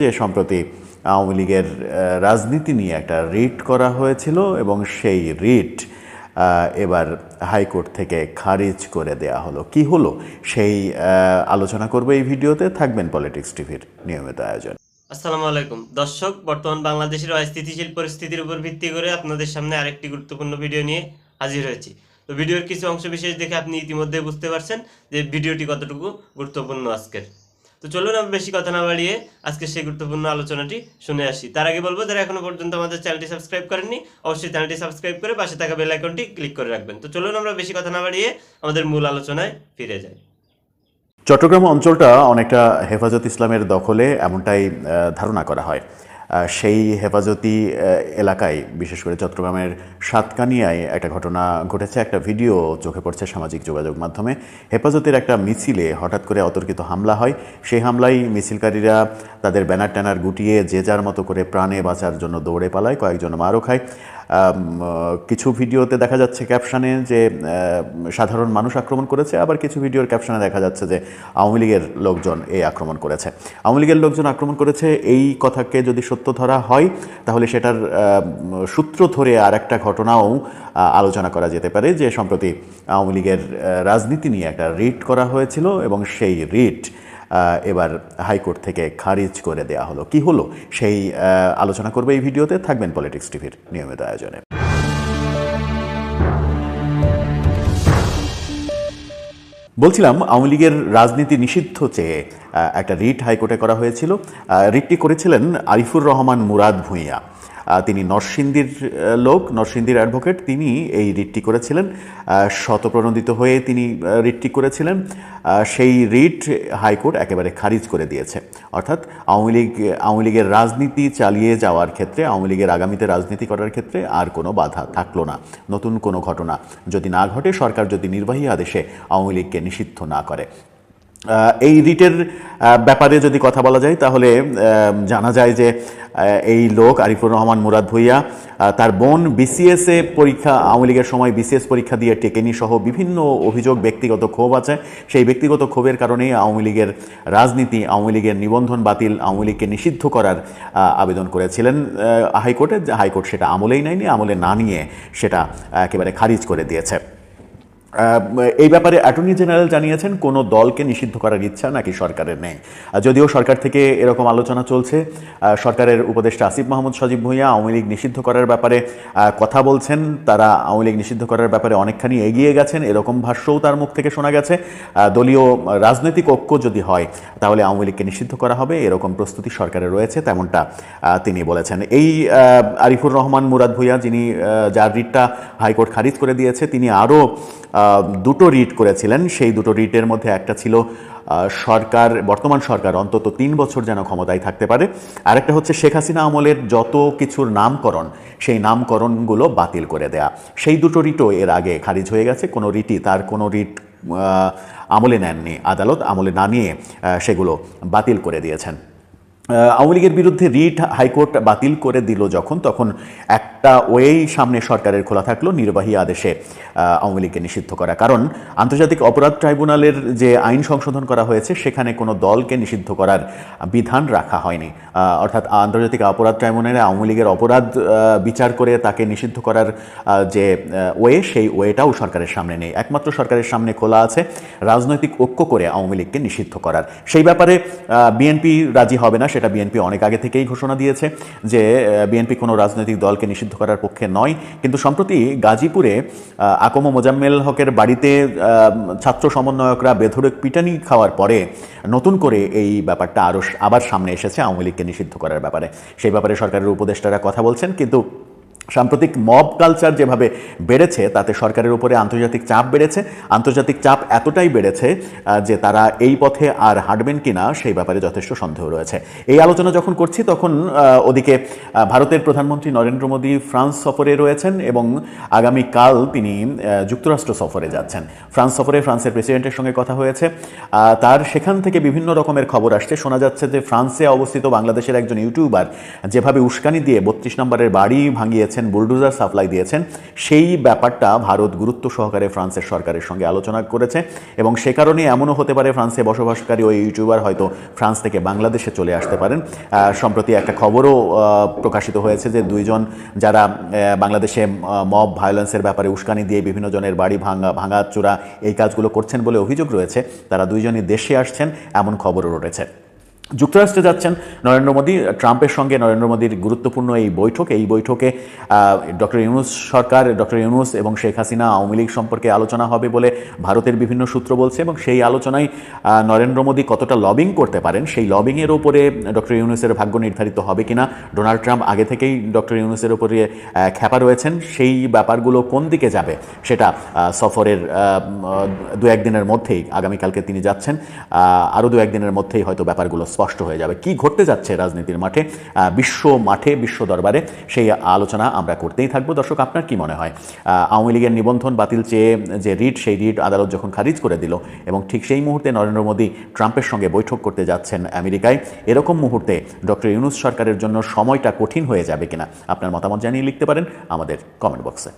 যে সম্প্রতি আওয়ামী লীগের রাজনীতি নিয়ে একটা রিট করা হয়েছিল এবং সেই রিট এবার হাইকোর্ট থেকে খারিজ করে দেয়া হলো। কি হলো? সেই আলোচনা করব এই ভিডিওতে। থাকবেন পলিটিক্স টিভির নিয়মিত আয়োজন। আসসালামু আলাইকুম। দর্শক, বর্তমান বাংলাদেশের অস্থিতিশীল পরিস্থিতির উপর ভিত্তি করে আপনাদের সামনে আরেকটি গুরুত্বপূর্ণ ভিডিও নিয়ে হাজির হয়েছি। তো ভিডিওর কিছু অংশ বিশেষ দেখে আপনি ইতিমধ্যে বুঝতে পারছেন যে ভিডিওটি কতটুকু গুরুত্বপূর্ণ আজকের। তো চলুন আমি বেশি কথা না বাড়িয়ে আজকে সেই গুরুত্বপূর্ণ আলোচনাটি শুনে আসি। তার আগে বলব, যারা এখনও পর্যন্ত আমাদের চ্যানেলটি সাবস্ক্রাইব করেননি, অবশ্যই চ্যানেলটি সাবস্ক্রাইব করে পাশে থাকা বেল আইকনটি ক্লিক করে রাখবেন। তো চলুন আমরা বেশি কথা না বাড়িয়ে আমাদের মূল আলোচনায় ফিরে যাই। চট্টগ্রাম অঞ্চলটা অনেকটা হেফাজত ইসলামের দখলে এমনটাই ধারণা করা হয়। সেই হেফাজতি এলাকায়, বিশেষ করে চট্টগ্রামের সাতকানিয়ায় একটা ঘটনা ঘটেছে। একটা ভিডিও চোখে পড়ছে সামাজিক যোগাযোগ মাধ্যমে। হেফাজতের একটা মিছিলে হঠাৎ করে অতর্কিত হামলা হয়। সেই হামলায় মিছিলকারীরা তাদের ব্যানার ট্যানার গুটিয়ে যে যার মতো করে প্রাণে বাঁচার জন্য দৌড়ে পালায়, কয়েকজন মারও খায়। কিছু ভিডিওতে দেখা যাচ্ছে ক্যাপশনে যে সাধারণ মানুষ আক্রমণ করেছে, আবার কিছু ভিডিওর ক্যাপশনে দেখা যাচ্ছে যে, আওয়ামী লীগের লোকজন এই আক্রমণ করেছে। আওয়ামী লীগের লোকজন আক্রমণ করেছে, এই কথাকে যদি সত্য ধরা হয়, তাহলে সেটার সূত্র ধরে আর একটা ঘটনাও আলোচনা করা যেতে পারে যে, সম্প্রতি আওয়ামী লীগের রাজনীতি নিয়ে একটা রিট করা হয়েছিল এবং সেই রিট এবার হাইকোর্ট থেকে খারিজ করে দেয়া হলো। কি হলো? সেই আলোচনা করবে এই ভিডিওতে। থাকবেন পলিটিক্স টিভির নিয়মিত আয়োজনে। বলছিলাম, আওয়ামী লীগের রাজনীতি নিষিদ্ধ চেয়ে একটা রিট হাইকোর্টে করা হয়েছিল। রিটটি করেছিলেন আরিফুর রহমান মুরাদ ভূঁইয়া। তিনি নরসিংদীর লোক, নরসিংদীর অ্যাডভোকেট তিনি এই রিটটি করেছিলেন। শতপ্রণোদিত হয়ে তিনি রিটটি করেছিলেন। সেই রিট হাইকোর্ট একেবারে খারিজ করে দিয়েছে। অর্থাৎ আওয়ামী লীগ, আওয়ামী লীগের রাজনীতি চালিয়ে যাওয়ার ক্ষেত্রে, আওয়ামী লীগের আগামীতে রাজনীতি করার ক্ষেত্রে আর কোনো বাধা থাকল না। নতুন কোনো ঘটনা যদি না ঘটে, সরকার যদি নির্বাহী আদেশে আওয়ামী লীগকে নিষিদ্ধ না করে। এই রিটের ব্যাপারে যদি কথা বলা যায়, তাহলে জানা যায় যে এই লোক আরিফুর রহমান মুরাদ ভুইয়া তার বোন বিসিএসএ পরীক্ষা, আওয়ামী লীগের সময় বিসিএস পরীক্ষা দিয়ে টেকেনি সহ বিভিন্ন অভিযোগ, ব্যক্তিগত ক্ষোভ আছে। সেই ব্যক্তিগত ক্ষোভের কারণে আওয়ামী লীগের রাজনীতি, আওয়ামী লীগের নিবন্ধন বাতিল, আওয়ামী লীগকে নিষিদ্ধ করার আবেদন করেছিলেন হাইকোর্টে। হাইকোর্ট সেটা আমলেই নেয়নি, আমলে না নিয়ে সেটা একেবারে খারিজ করে দিয়েছে। এই ব্যাপারে অ্যাটর্নি জেনারেল জানিয়েছেন, কোনো দলকে নিষিদ্ধ করার ইচ্ছা নাকি সরকারের নেই। যদিও সরকার থেকে এরকম আলোচনা চলছে সরকারের উপদেষ্টা আসিফ মাহমুদ সজীব ভূঁইয়া আওয়ামী লীগ নিষিদ্ধ করার ব্যাপারে কথা বলছেন। তারা আওয়ামী লীগ নিষিদ্ধ করার ব্যাপারে অনেকখানি এগিয়ে গেছেন, এরকম ভাষ্যও তার মুখ থেকে শোনা গেছে। দলীয় রাজনৈতিক ঐক্য যদি হয়, তাহলে আওয়ামী লীগকে নিষিদ্ধ করা হবে, এরকম প্রস্তুতি সরকারের রয়েছে তেমনটা তিনি বলেছেন। এই আরিফুর রহমান মুরাদ ভূঁইয়া যিনি যার রিটটা হাইকোর্ট খারিজ করে দিয়েছে, তিনি আরও দুটো রিট করেছিলেন। সেই দুটো রিটের মধ্যে একটা ছিল সরকার, বর্তমান সরকার অন্তত তিন বছর যেন ক্ষমতায় থাকতে পারে। আরেকটা হচ্ছে শেখ হাসিনা আমলের যত কিছুর নামকরণ, সেই নামকরণগুলো বাতিল করে দেয়া। সেই দুটো রিটও এর আগে খারিজ হয়ে গেছে। কোনো রিটই তার কোনো রিট আমলে নেননি। আদালত আমলে না নিয়ে সেগুলো বাতিল করে দিয়েছেন। আওয়ামী লীগের বিরুদ্ধে রিট হাইকোর্ট বাতিল করে দিল যখন, তখন একটা ওয়েই সামনে সরকারের খোলা থাকল নির্বাহী আদেশে আওয়ামী লীগকে নিষিদ্ধ করা। কারণ আন্তর্জাতিক অপরাধ ট্রাইব্যুনালের যে আইন সংশোধন করা হয়েছে, সেখানে কোনো দলকে নিষিদ্ধ করার বিধান রাখা হয়নি। অর্থাৎ আন্তর্জাতিক অপরাধ ট্রাইব্যুনালে আওয়ামী লীগের অপরাধ বিচার করে তাকে নিষিদ্ধ করার যে ওয়ে, সেই ওয়েটাও সরকারের সামনে নেই। একমাত্র সরকারের সামনে খোলা আছে রাজনৈতিক ঐক্য করে আওয়ামী লীগকে নিষিদ্ধ করার। সেই ব্যাপারে বিএনপি রাজি হবে না সেটা বিএনপি অনেক আগে থেকেই ঘোষণা দিয়েছে যে বিএনপি কোনো রাজনৈতিক দলকে নিষিদ্ধ করার পক্ষে নয়। কিন্তু সম্প্রতি গাজীপুরে আকম মোজাম্মেল হকের বাড়িতে ছাত্র সমন্বয়করা বেধরক পিটানি খাওয়ার পরে নতুন করে এই ব্যাপারটা আরও আবার সামনে এসেছে, আওয়ামী লীগকে নিষিদ্ধ করার ব্যাপারে। সেই ব্যাপারে সরকারের উপদেষ্টারা কথা বলছেন, কিন্তু সাম্প্রতিক মব কালচার যেভাবে বেড়েছে, তাতে সরকারের উপরে আন্তর্জাতিক চাপ বেড়েছে। আন্তর্জাতিক চাপ এতটাই বেড়েছে যে তারা এই পথে আর হাঁটবেন কি না সেই ব্যাপারে যথেষ্ট সন্দেহ রয়েছে। এই আলোচনা যখন করছি, তখন ওদিকে ভারতের প্রধানমন্ত্রী নরেন্দ্র মোদী ফ্রান্স সফরে রয়েছেন এবং আগামীকাল তিনি যুক্তরাষ্ট্র সফরে যাচ্ছেন। ফ্রান্স সফরে ফ্রান্সের প্রেসিডেন্টের সঙ্গে কথা হয়েছে। তার সেখান থেকে বিভিন্ন রকমের খবর আসছে। শোনা যাচ্ছে যে ফ্রান্সে অবস্থিত বাংলাদেশের একজন ইউটিউবার যেভাবে উস্কানি দিয়ে বত্রিশ নম্বরের বাড়ি ভাঙিয়েছেন দিয়েছেন, বুলডোজার সাপ্লাই দিয়েছেন, সেই ব্যাপারটা ভারত গুরুত্ব সহকারে ফ্রান্সের সরকারের সঙ্গে আলোচনা করেছে এবং সে কারণে এমনও হতে পারে ফ্রান্সে বসবাসকারী ওই ইউটিউবার হয়তো ফ্রান্স থেকে বাংলাদেশে চলে আসতে পারেন। সম্প্রতি একটা খবরও প্রকাশিত হয়েছে যে দুইজন যারা বাংলাদেশে মব ভায়োলেন্সের ব্যাপারে উস্কানি দিয়ে বিভিন্ন জনের বাড়ি ভাঙা, ভাঙাচোরা এই কাজগুলো করছেন বলে অভিযোগ রয়েছে, তারা দুইজনই দেশে আসছেন, এমন খবরও রয়েছে। যুক্তরাষ্ট্রে যাচ্ছেন নরেন্দ্র মোদী। ট্রাম্পের সঙ্গে নরেন্দ্র মোদীর গুরুত্বপূর্ণ এই বৈঠক। এই বৈঠকে ডক্টর ইউনুস সরকার, ডক্টর ইউনুস এবং শেখ হাসিনা আওয়ামী লীগ সম্পর্কে আলোচনা হবে বলে ভারতের বিভিন্ন সূত্র বলছে এবং সেই আলোচনায় নরেন্দ্র মোদী কতটা লবিং করতে পারেন, সেই লবিংয়ের ওপরে ডক্টর ইউনুসের ভাগ্য নির্ধারিত হবে কিনা, ডোনাল্ড ট্রাম্প আগে থেকেই ডক্টর ইউনুসের ওপরে খ্যাপা রয়েছেন, সেই ব্যাপারগুলো কোন দিকে যাবে সেটা সফরের দু একদিনের মধ্যেই আগামীকালকে তিনি যাচ্ছেন আরও দু একদিনের মধ্যেই হয়তো ব্যাপারগুলো স্পষ্ট হয়ে যাবে। কি ঘটতে যাচ্ছে রাজনীতির মাঠে? বিশ্ব মাঠে, বিশ্ব দরবারে সেই আলোচনা আমরা করতেই থাকব। দর্শক, আপনার কি মনে হয়? আওয়ামী লীগের নিবন্ধন বাতিল চেয়ে যে রিট, সেই রিট আদালত যখন খারিজ করে দিল এবং ঠিক সেই মুহূর্তে নরেন্দ্র মোদী ট্রাম্পের সঙ্গে বৈঠক করতে যাচ্ছেন আমেরিকায়, এরকম মুহূর্তে ডক্টর ইউনুস সরকারের জন্য সময়টা কঠিন হয়ে যাবে কিনা? আপনার মতামত জানিয়ে লিখতে পারেন আমাদের কমেন্ট বক্সে।